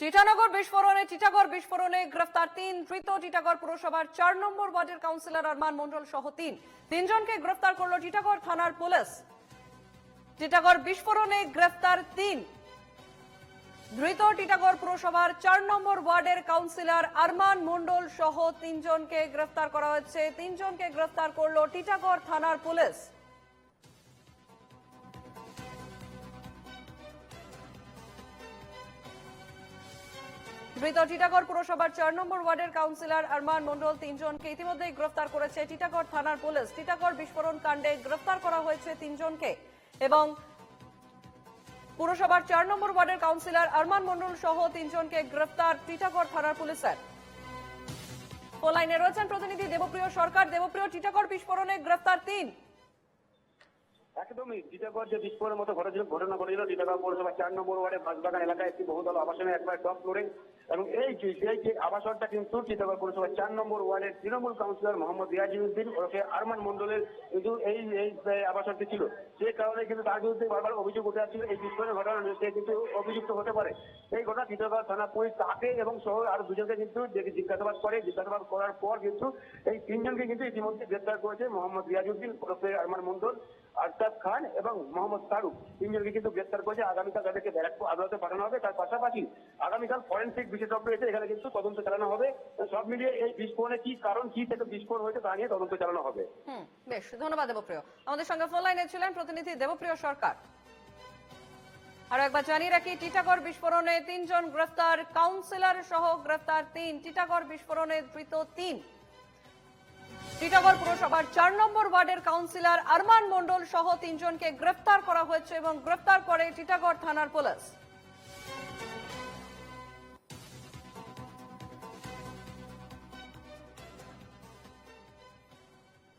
টিটানগর বিস্ফোরণে টিটাগড় বিস্ফোরণে গ্রেফতার তিন, ধৃত টিটাগড় পুরসভার চার নম্বর ওয়ার্ডের কাউন্সিলর আরমান মন্ডল সহ তিন। তিনজনকে গ্রেফতার করল টিটাগড় থানার পুলিশ। টিটাগড় বিস্ফোরণে গ্রেফতার তিন। ধৃত টিটাগর পুরসভার চার নম্বর ওয়ার্ডের কাউন্সিলর আরমান মন্ডল সহ তিনজনকে গ্রেফতার করা হয়েছে। তিনজনকে গ্রেফতার করল টিটাগর থানার পুলিশ। ধৃত টিটাগড় পুরসভার চার নম্বর ওয়ার্ডের কাউন্সিলর আরমান মন্ডল তিনজনকে ইতিমধ্যেই গ্রেফতার করেছে। টিটাগড় থানার পুলিশ, টিটাগড় বিস্ফোরণ কাণ্ডে গ্রেফতার করা হয়েছে তিনজনকে এবং পুরসভার চার নম্বর ওয়ার্ডের কাউন্সিলর আরমান মন্ডল সহ তিনজনকে গ্রেফতার টিটাগড় থানার পুলিশের। ফোন লাইনে রয়েছেন প্রতিনিধি দেবপ্রিয় সরকার। দেবপ্রিয়, টিটাগড় বিস্ফোরণে গ্রেফতার তিন। একদমই টিটাগড় যে বিস্ফোরণের মতো ঘটেছিল, ঘটনা ঘটেছিল টিটাগড় পৌরসভা চার নম্বর ওয়ার্ডে বাঁশবাগান এলাকায় একটি বহুতল আবাসনের একবার টপ ফ্লোরে এবং এই সেই যে আবাসনটা কিন্তু টিটাগড় পৌরসভা চার নম্বর ওয়ার্ডের তৃণমূল কাউন্সিলর মোহাম্মদ রিয়াজুদ্দিন ওরফে আরমান মন্ডলের কিন্তু এই এই আবাসনটি ছিল। সেই কারণে কিন্তু তার বিরুদ্ধে বারবার অভিযোগ উঠে আসছিল, এই বিস্ফোরণের ঘটনা সে কিন্তু অভিযুক্ত হতে পারে। এই ঘটনা টিটাগড় থানা পুলিশ তাকে এবং সহ আরও দুজনকে কিন্তু জিজ্ঞাসাবাদ করে। জিজ্ঞাসাবাদ করার পর কিন্তু এই তিনজনকে কিন্তু ইতিমধ্যে গ্রেপ্তার করেছে মোহাম্মদ রিয়াজুদ্দিন ওরফে আরমান মন্ডল আরতাব খান এবং মোহাম্মদ ফারুক তিনজনকে কিন্তু গ্রেপ্তার করেছে। আগামীকাল তাদেরকে ব্যারাকপুর আদালতে পাঠানো হবে। তার পাশাপাশি আগামীকাল ফরেন্সিক বিশেষজ্ঞ এসে এখানে কিন্তু তদন্ত চালানো হবে। সব মিলিয়ে এই বিস্ফোরণের কি কারণ, কি থেকে বিস্ফোরণ হয়েছে তা নিয়ে তদন্ত চালানো হবে। বেশ, ধন্যবাদ দেবপ্রিয়। আমাদের সঙ্গে ফোন লাইনে ছিলেন প্রতিনিধি দেবপ্রিয় সরকার। আরও একবার জানিয়ে রাখি, টিটাগড় বিস্ফোরণে তিনজন গ্রেফতার, কাউন্সিলর সহ গ্রেফতার তিন। টিটাগড় বিস্ফোরণে ধৃত তিন। টিটাগড় পুরসভার চার নম্বর ওয়ার্ডের কাউন্সিলর আরমান মন্ডল সহ তিনজনকে গ্রেফতার করা হয়েছে এবং গ্রেফতার করে টিটাগড় থানার পুলিশ।